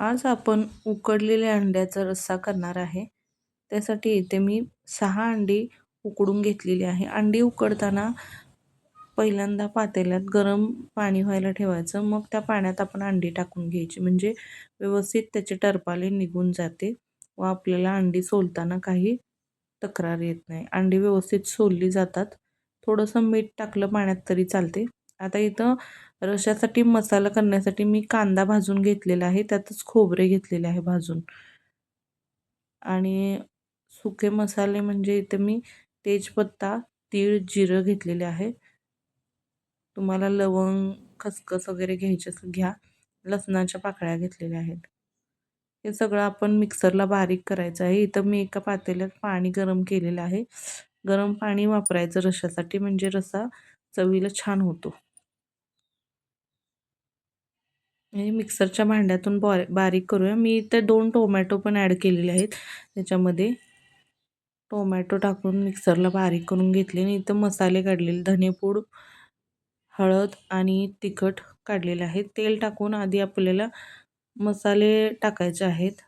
आज आपण उकडलेल्या अंड्याचा रस्सा करणार आहे. त्यासाठी इथे मी सहा अंडी उकडून घेतलेली आहे. अंडी उकडताना पहिल्यांदा पातेल्यात गरम पाणी व्हायला ठेवायचं. मग त्या पाण्यात आपण अंडी टाकून घ्यायची. म्हणजे व्यवस्थित त्याचे टरपाले निघून जाते व आपल्याला अंडी सोलताना काही तक्रार येत नाही. अंडी व्यवस्थित सोलली जातात. थोडंसं मीठ टाकलं पाण्यात तरी चालते. आता इथं रशासाठी मसाला करण्यासाठी मी कांदा भाजून घेतलेला आहे. त्यातच खोबरे घेतलेले आहे भाजून. आणि सुके मसाले म्हणजे इथे मी तेजपत्ता तीळ जिरं घेतलेले आहे. तुम्हाला लवंग खसखस वगैरे घ्यायचे असं घ्या. लसणाच्या पाकळ्या घेतलेल्या आहेत. हे सगळं आपण मिक्सरला बारीक करायचं आहे. इथं मी एका पातेल्यात पाणी गरम केलेलं आहे. गरम पाणी वापरायचं रशासाठी म्हणजे रसा चवीला छान होतो. हे मिक्सरच्या भांड्यातून बॉ बारीक करूया. मी इथे दोन टोमॅटो पण ॲड केलेले आहेत. त्याच्यामध्ये टोमॅटो टाकून मिक्सरला बारीक करून घेतले आणि इथं मसाले काढलेले धनेपूड हळद आणि तिखट काढलेले आहेत. तेल टाकून आधी आपल्याला मसाले टाकायचे आहेत.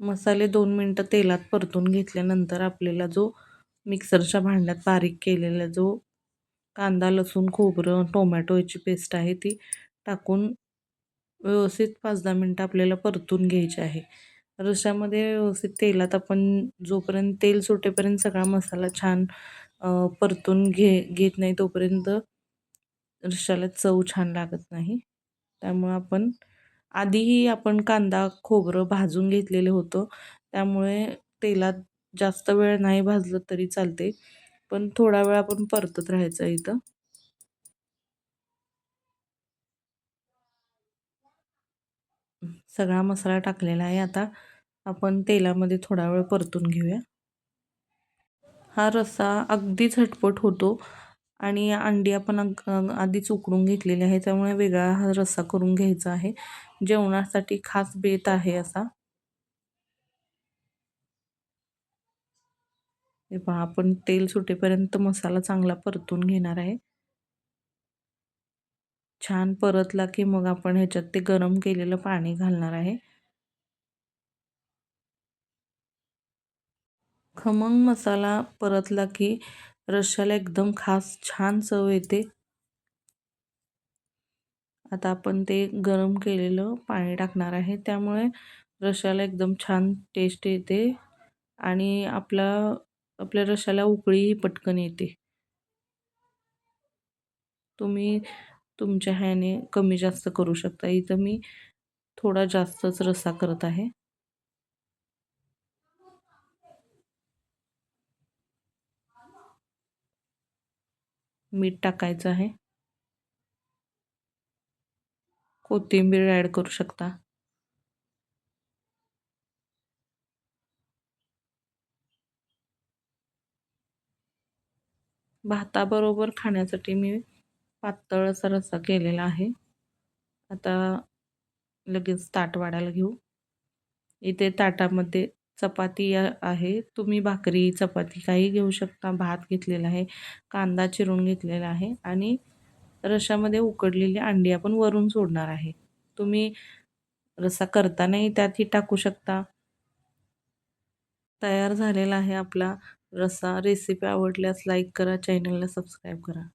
मसाले दोन मिनटं तेलात परतून घेतल्यानंतर आपल्याला जो मिक्सरच्या भांड्यात बारीक केलेला जो कांदा लसूण खोबरं टोमॅटो याची पेस्ट आहे ती टाकून व्यवस्थित पाच दहा मिनटं आपल्याला परतून घ्यायची आहे. रशामध्ये व्यवस्थित तेलात आपण जोपर्यंत तेल सुटेपर्यंत सगळा मसाला छान परतून घे घेत नाही तोपर्यंत रशाला चव छान लागत नाही. त्यामुळं आपण आधीही आपण कांदा खोबरं भाजून घेतलेलं होतं. त्यामुळे तेलात जास्त वेळ नाही भाजलं तरी चालते. पण थोडा वेळ आपण परतत राहायचं इथं. सगळा मसाला टाकलेला आहे आता. आपण तेलामध्ये थोडा वेळ परतून घेऊया. हा रस्सा अगदी झटपट होतो आणि अंडी आपण आधीच उकडून घेतलेली आहे त्यामुळे वेगळा हा रस्सा करून घ्यायचा आहे. जेवणासाठी खास बेत आहे असा. हे पहा आपण तेल सुटेपर्यंत मसाला चांगला परतून घेणार आहे. छान परतला की मग आपण ह्याच्यात ते गरम केलेलं पाणी घालणार आहे. खमंग मसाला परतला की रश्याला एकदम खास छान चव येते. आता आपण ते गरम केलेलं पाणी टाकणार आहे. त्यामुळे रश्याला एकदम छान टेस्ट येते. आणि आपला आपल्या रशाला उकळीही पटकन येते. तुम्ही तुमच्या ह्याने कमी जास्त करू शकता. इथं मी थोडा जास्तच रस्सा करत आहे. मीठ टाकायचं आहे. कोथिंबीर ॲड करू शकता. भाताबरोबर खाण्यासाठी मी पातळ असा रस्सा केलेला आहे. आता लगेच ताट वाढायला घेऊ. इथे ताटामध्ये चपाती आहे. तुम्ही भाकरी चपाती काही घेऊ शकता. भात घेतलेला आहे कांदा चिरून घेतलेला आहे आणि रशामध्ये उकडलेली अंडी आपण वरून सोडणार आहे. तुम्ही रस्सा करतानाही त्यातही टाकू शकता. तयार झालेला आहे आपला रस्सा रेसिपी आवडल्यास लाईक करा चॅनलला सबस्क्राईब करा.